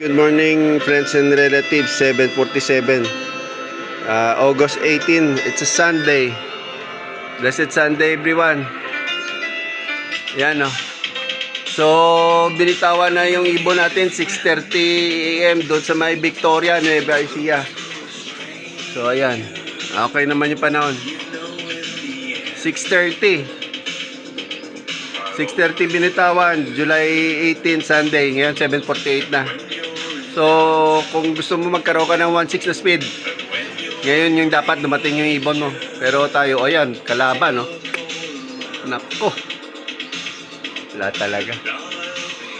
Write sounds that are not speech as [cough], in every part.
Good morning, friends and relatives. 747. Uh, August 18. It's a Sunday. Blessed Sunday, everyone. Yan, no. So, binitawan na yung ibon natin. 6.30 a.m. doon sa may Victoria, Nueva Ecija. So, ayan. Okay naman yung panahon. 6.30. 6.30 binitawan, July 18, Sunday. Ngayon, 7.48 na. So, kung gusto mo magkaroon ka ng 1.6 na speed, ngayon yung dapat dumating yung ibon mo. Pero tayo, ayan, kalaban, no? Nako. Wala talaga.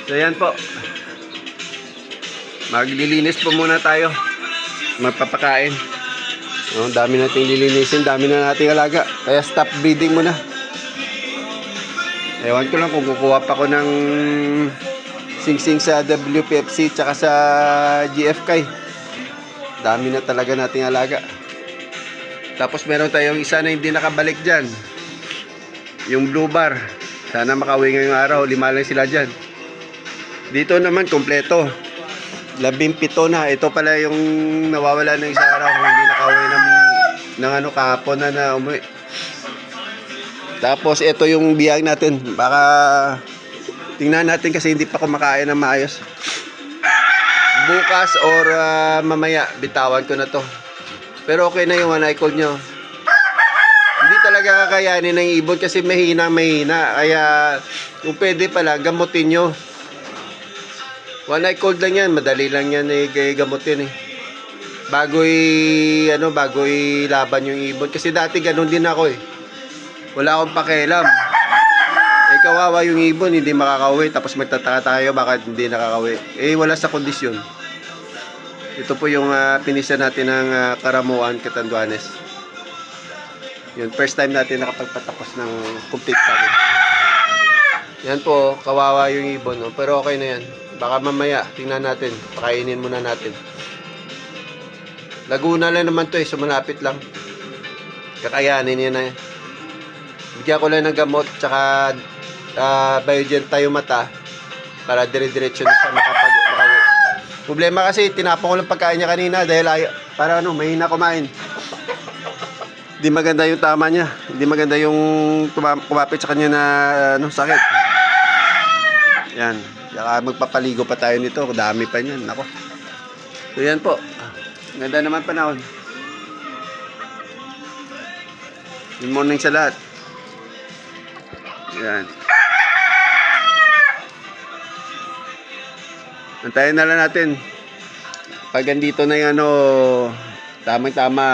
So, ayan po. Maglilinis po muna tayo. Magpapakain. No, dami nating lilinisin, dami na nating alaga. Kaya stop breeding muna. Ewan ko lang kung kukuha pa ko ng sing-sing sa WPFC tsaka sa GFK. Dami na talaga nating alaga. Tapos meron tayong isa na hindi nakabalik dyan. Yung blue bar. Sana makauwi ngayong araw. Lima lang sila dyan. Dito naman, kompleto. Labing pito na. Ito pala yung nawawala ng isa araw. Hindi nakauwi ng, ng ano kahapon na na umuwi. Tapos ito yung biyag natin. Baka tingnan natin kasi hindi pa kumakain ng maayos. Bukas or ah, mamaya bitawan ko na to. Pero okay na yung one eye cold nyo. Hindi talaga kakayanin ng ibon kasi mahina mahina. Kaya kung pwede pala gamutin nyo. One eye cold lang yan. Madali lang yan eh, gamutin eh. Bago i, ano, bago laban yung ibon. Kasi dati ganun din ako eh wala akong pakialam. Kawawa yung ibon, hindi makakauwi. Tapos magtataka tayo, bakit hindi nakakauwi. Eh, wala sa kondisyon. Ito po yung uh, pinisa natin ng ah, Karamuan, Catanduanes. Yun, first time natin nakapagpatapos ng complete package. Yan po, kawawa yung ibon. No? Pero okay na yan. Baka mamaya, tingnan natin. Pakainin muna natin. Laguna lang naman to eh, sumalapit lang. Kakayanin yan na yan. Bigyan ko lang ng gamot tsaka uh, Biogen tayo mata para dire-diretso na siya makapag makawi. Problema kasi tinapon ko lang pagkain niya kanina dahil ay, para ano, mahina kumain. Hindi maganda yung tama niya. Hindi maganda yung kumapit sa kanya na ano, sakit. Yan. Saka magpapaligo pa tayo nito. Dami pa niyan. Nako. So yan po. Ganda naman panahon. Good morning sa lahat. Yan. Antayin na lang natin. Pag andito na yung ano, tamang-tama,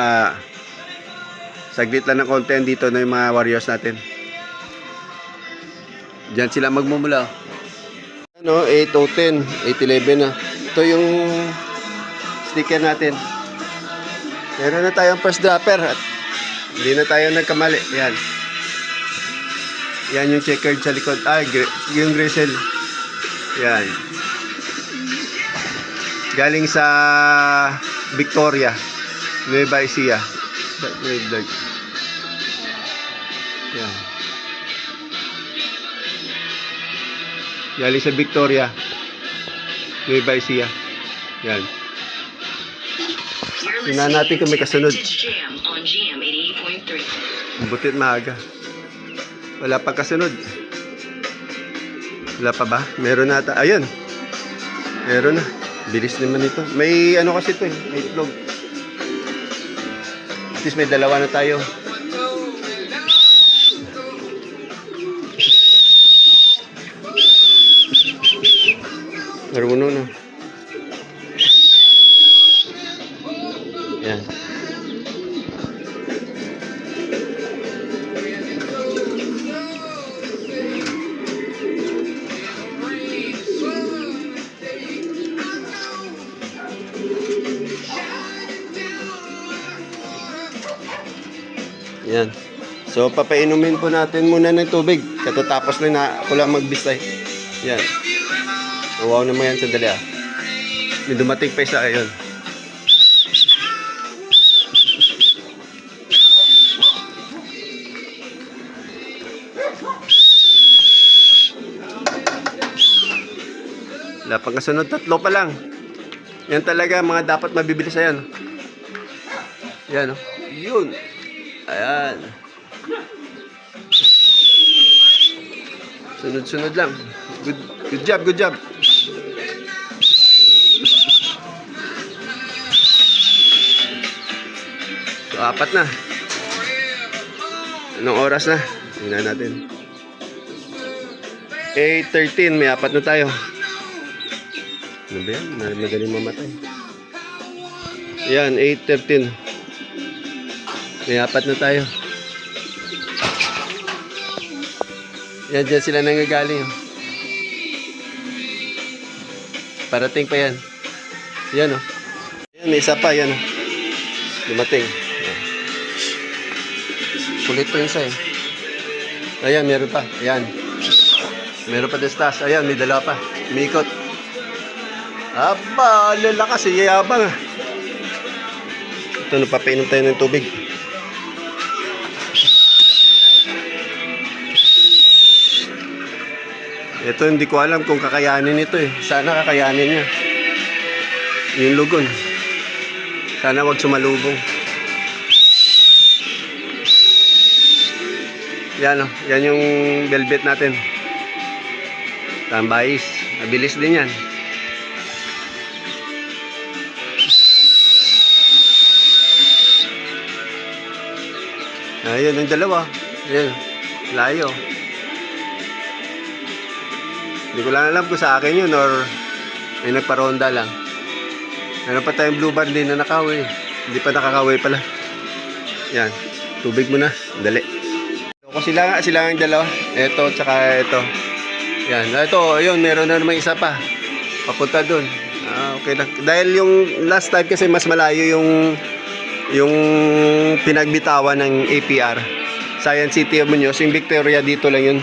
saglit lang ng konti, dito na yung mga warriors natin. Diyan sila magmumula. Ano, 8 o 10, 8-11 na. Ito yung sticker natin. Meron na tayong first dropper at hindi na tayo nagkamali. Yan. Yan yung checkered sa likod. Ah, yung grizzle. Yan. Galing sa Victoria. Nueva Ecija. Yan. Galing sa Victoria. Nueva Ecija. Yan. Tingnan natin kung may kasunod. Jam on GM 88.3. Butit maaga. Wala pa kasunod. Wala pa ba? Meron nata. Ayun. Meron na. Bilis naman ito. May ano kasi ito eh. May itlog. At least may dalawa na tayo. Marunong na. Yan. Yan. So, papainumin po natin muna ng tubig. Katatapos lang na ako lang magbistay. Yan. Wow naman yan. Sandali ah. May dumating pa isa ngayon. Wala pang kasunod. Tatlo pa lang. Yan talaga mga dapat mabibili sa yan. Yan, oh. Yun. Ayan. Sunod-sunod lang. Good, good job, good job. So, apat na. Anong oras na? Tingnan natin. 8.13, may apat na tayo. Ano ba yan? Madaling mamatay. Yan, 8.13. May apat na tayo. Yan, dyan sila nanggagaling. oh. Parating pa yan. Yan, oh. Yan, may isa pa, yan, oh. Dumating. Yan. Kulit to yung isa, eh. Ayan, meron pa. Ayan. Meron pa destas. Ayan, may dala pa. Umikot. Aba, lalakas. Iyayabang. ah. Ito, napapainom tayo ng tubig. Ito, hindi ko alam kung kakayanin ito eh. Sana kakayanin niya. Yung lugon. Sana wag sumalubong. Yan o. Yan yung velvet natin. Tambais. Mabilis din yan. Ayun, yung dalawa. Ayun. Layo. Hindi ko lang alam kung sa akin yun or may nagparonda lang. Meron pa tayong blue band din na nakaway. Hindi pa nakakaway pala. Yan. Tubig mo na. Dali. Ako sila nga, sila ang dalawa. Ito, tsaka ito. Yan. Ito, ayun, meron na naman isa pa. Papunta dun. Ah, okay lang. Dahil yung last time kasi mas malayo yung yung pinagbitawan ng APR. Science City of Muñoz. Yung Victoria dito lang yun.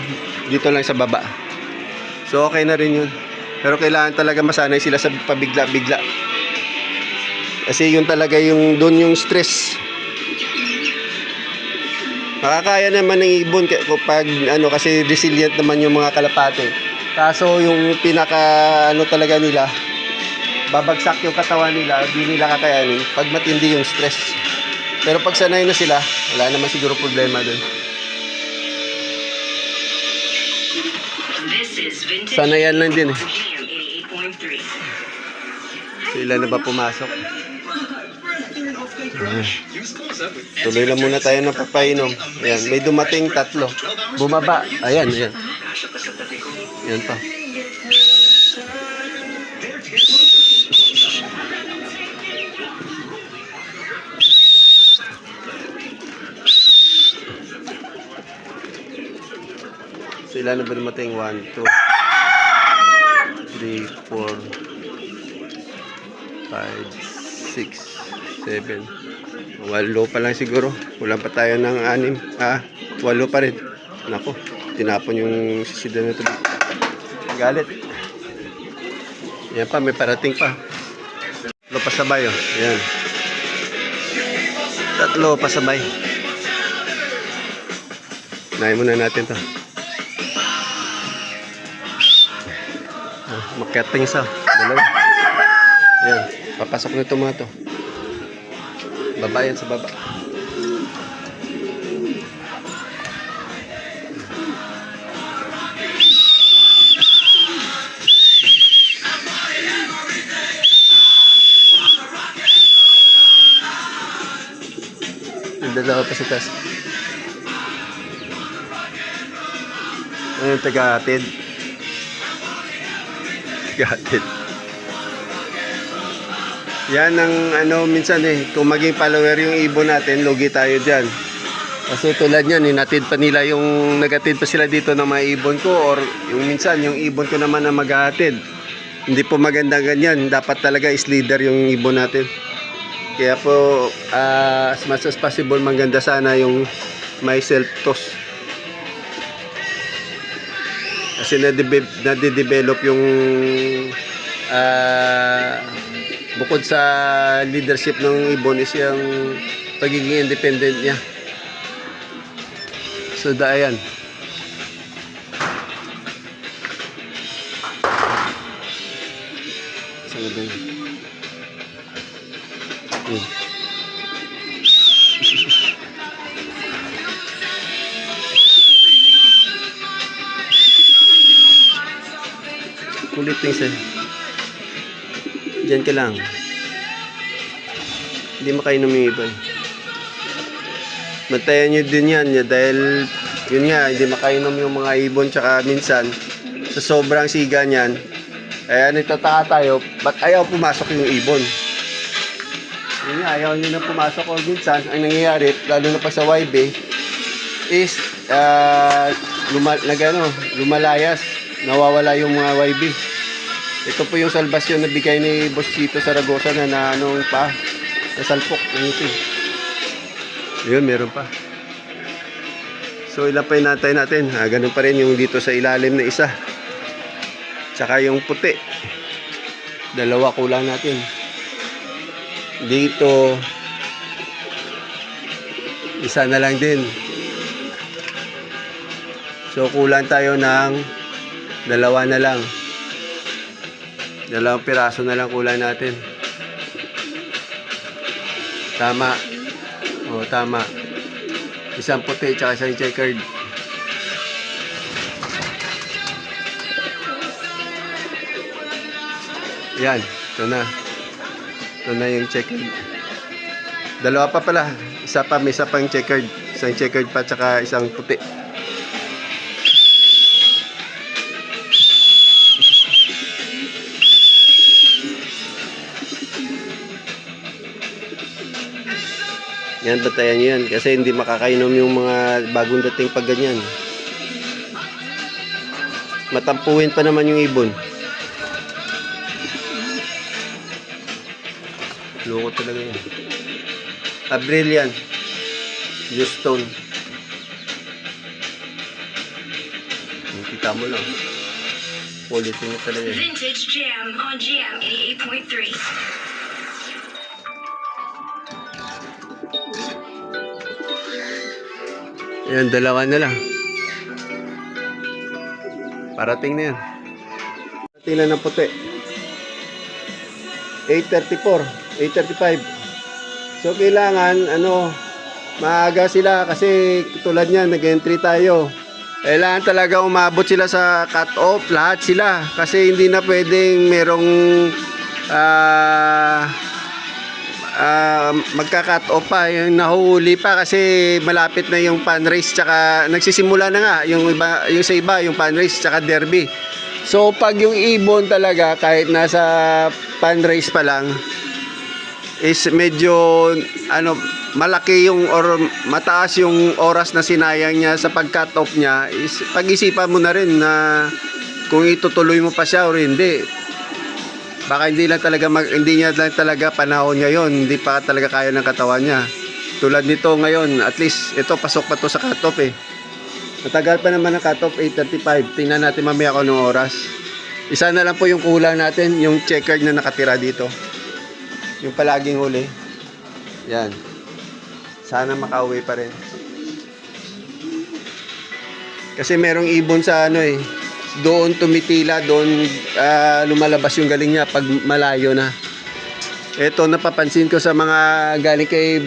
Dito lang sa baba. So okay na rin yun. Pero kailangan talaga masanay sila sa pabigla-bigla. Kasi yun talaga yung doon yung stress. Makakaya naman ng ibon kapag ano kasi resilient naman yung mga kalapate. Kaso yung pinaka ano talaga nila babagsak yung katawan nila, hindi nila kakayanin pag matindi yung stress. Pero pag sanay na sila, wala naman siguro problema doon. Vintage Sanayan lang din eh. GM 88.3. So, ilan na ba pumasok? Ah. Tuloy lang muna tayo ng papainom. Ayan, may dumating tatlo. Bumaba. Ayan, ayan. Ayan pa. Ilan na ba dumating? 1, 2, 3, 4, 5, 6, 7. Walo pa lang siguro. Kulang pa tayo ng anim. Ah, walo pa rin. Nako, tinapon yung sisida na tubig. Galit. Yan pa, may parating pa. Tatlo pa sabay, oh. Yan. Tatlo pa sabay. Nahin muna natin to. Makiating isa. Dalawa. Yan. Papasok na ito mga to. Baba yan sa baba. Yung dalawa pa sa taas. Ayun, taga-atid. [laughs] Taga-atid. Yan ang ano minsan eh, kung maging follower yung ibon natin, lugi tayo dyan. Kasi tulad yan, inatid pa nila yung nagatid pa sila dito ng mga ibon ko or yung minsan yung ibon ko naman na maghahatid. Hindi po maganda ganyan, dapat talaga is leader yung ibon natin. Kaya po, ah, as much as possible, maganda sana yung may self-toss. Kasi nade- nade-develop yung ah, bukod sa leadership ng ibon is yung pagiging independent niya. So, da, ayan. Saan Kulit yung isa. Diyan lang. Hindi makainom yung iba. eh. Bantayan nyo din yan ya, dahil yun nga, hindi makainom yung mga ibon tsaka minsan sa sobrang siga niyan kaya nagtataka tayo, ba't ayaw pumasok yung ibon? Yun nga, ayaw nyo na pumasok o minsan, ang nangyayari, lalo na pa sa YB, is uh, luma, nag, ano, lumalayas, nawawala yung mga YB. Ito po yung salbasyon na bigay ni Boss Chito Saragosa na, na anong pa, nasalpok ng ito. Yun, meron pa. So, ilan pa yung natay natin? Ah, ganun pa rin yung dito sa ilalim na isa. Tsaka yung puti. Dalawa kulang natin. Dito, isa na lang din. So, kulang tayo ng dalawa na lang. Dalawang piraso na lang kulang natin. Tama. O, tama. Isang puti tsaka isang checkered. Yan, ito na. Ito na yung checkered. Dalawa pa pala. Isa pa, may isa pang checkered. Isang checkered pa, tsaka isang puti. Yan, batayan nyo yan. Kasi hindi makakainom yung mga bagong dating pag ganyan. Matampuhin pa naman yung ibon. Loko talaga yan. Abril yan. Houston. Kita mo lang. Quality niya talaga yan. Vintage Jam on Jam 88.3. Ayan, dalawa na lang. Parating na yan. Parating na ng puti. 8.34, 8.35. So, kailangan, ano, maaga sila kasi tulad niyan, nag-entry tayo. Kailangan talaga umabot sila sa cut-off, lahat sila. Kasi hindi na pwedeng merong ah ah, magka-cut off pa, yung nahuhuli pa kasi malapit na yung pan race tsaka nagsisimula na nga yung iba yung sa iba yung pan race tsaka derby. So pag yung ibon talaga kahit nasa pan race pa lang is medyo ano malaki yung or mataas yung oras na sinayang niya sa pag-cut off niya is pag-isipan mo na rin na kung itutuloy mo pa siya o hindi baka hindi lang talaga mag, hindi niya lang talaga panahon niya yon hindi pa talaga kaya ng katawan niya. Tulad nito ngayon at least ito pasok pa to sa cutoff eh. Matagal pa naman ang cutoff 8.35 tingnan natin mamaya kung anong oras. Isa na lang po yung kulang natin yung checkered na nakatira dito. Yung palaging huli. Yan. Sana makauwi pa rin. Kasi merong ibon sa ano eh doon tumitila, doon ah, lumalabas yung galing niya pag malayo na. Ito napapansin ko sa mga galing kay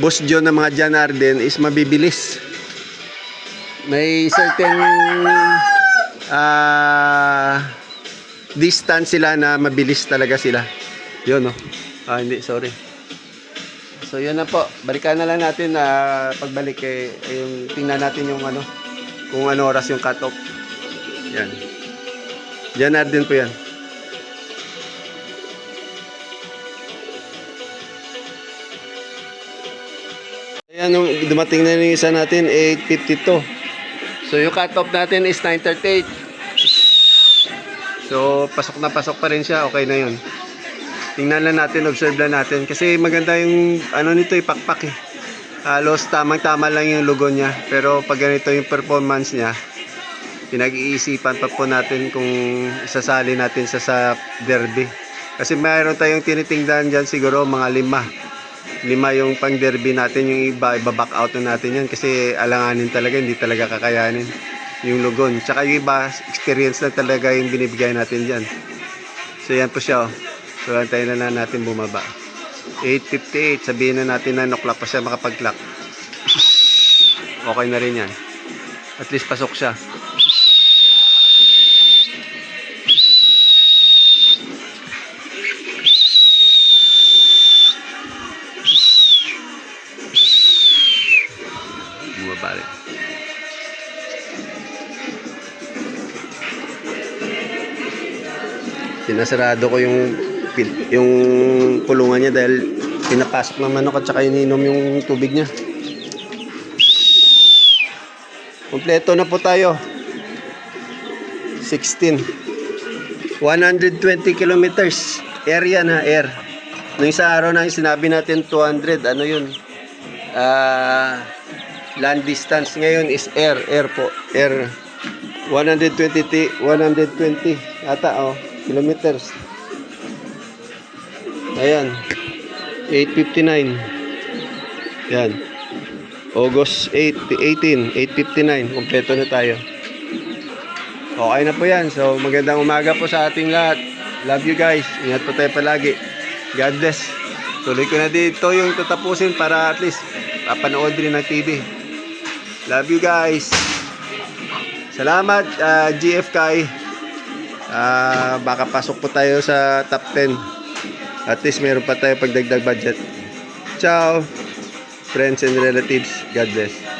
Boss John ng mga Jan Arden is mabibilis. May certain ah distance sila na mabilis talaga sila. Yun no. Ah, hindi, sorry. So yun na po. Balikan na lang natin na pagbalik eh, eh, yung tingnan natin yung ano kung ano oras yung cut-off. Yan. Jan Arden po yan. Ayan, dumating na yung isa natin, 8.52. So, yung cut-off natin is 9.38. So, pasok na pasok pa rin siya. Okay na yun. Tingnan lang natin, observe lang natin. Kasi maganda yung, ano nito, ipakpak eh. Halos tamang-tama lang yung logo niya. Pero pag ganito yung performance niya, pinag-iisipan pa po natin kung isasali natin sa sa derby. Kasi mayroon tayong tinitingnan dyan siguro mga lima. Lima yung pang derby natin, yung iba, iba-back out na natin yan kasi alanganin talaga, hindi talaga kakayanin yung lugon. Tsaka yung iba, experience na talaga yung binibigay natin dyan. So yan po siya. oh. So antayin na lang natin bumaba. 8.58. Sabihin na natin 9 o'clock pa siya makapag-clock. Okay na rin yan. At least pasok siya. Sinasarado ko yung yung kulungan niya dahil pinapasok ng manok at saka ininom yung tubig niya. Kompleto na po tayo. 16. 120 kilometers. Area na, air. Nung isa araw na sinabi natin 200, ano yun? Ah, land distance ngayon is air, air po. Air 120 ti- 120 ata oh, kilometers. Ayan. 859. Yan. August 8, 18, 8.59. Kompleto na tayo. Okay na po yan. So, magandang umaga po sa ating lahat. Love you guys. Ingat po tayo palagi. God bless. Tuloy ko na dito yung tatapusin para at least papanood rin ng TV. Love you guys. Salamat, ah, GF Kai. Ah, baka pasok po tayo sa top 10. At least meron pa tayo pagdagdag budget. Ciao, friends and relatives. God bless.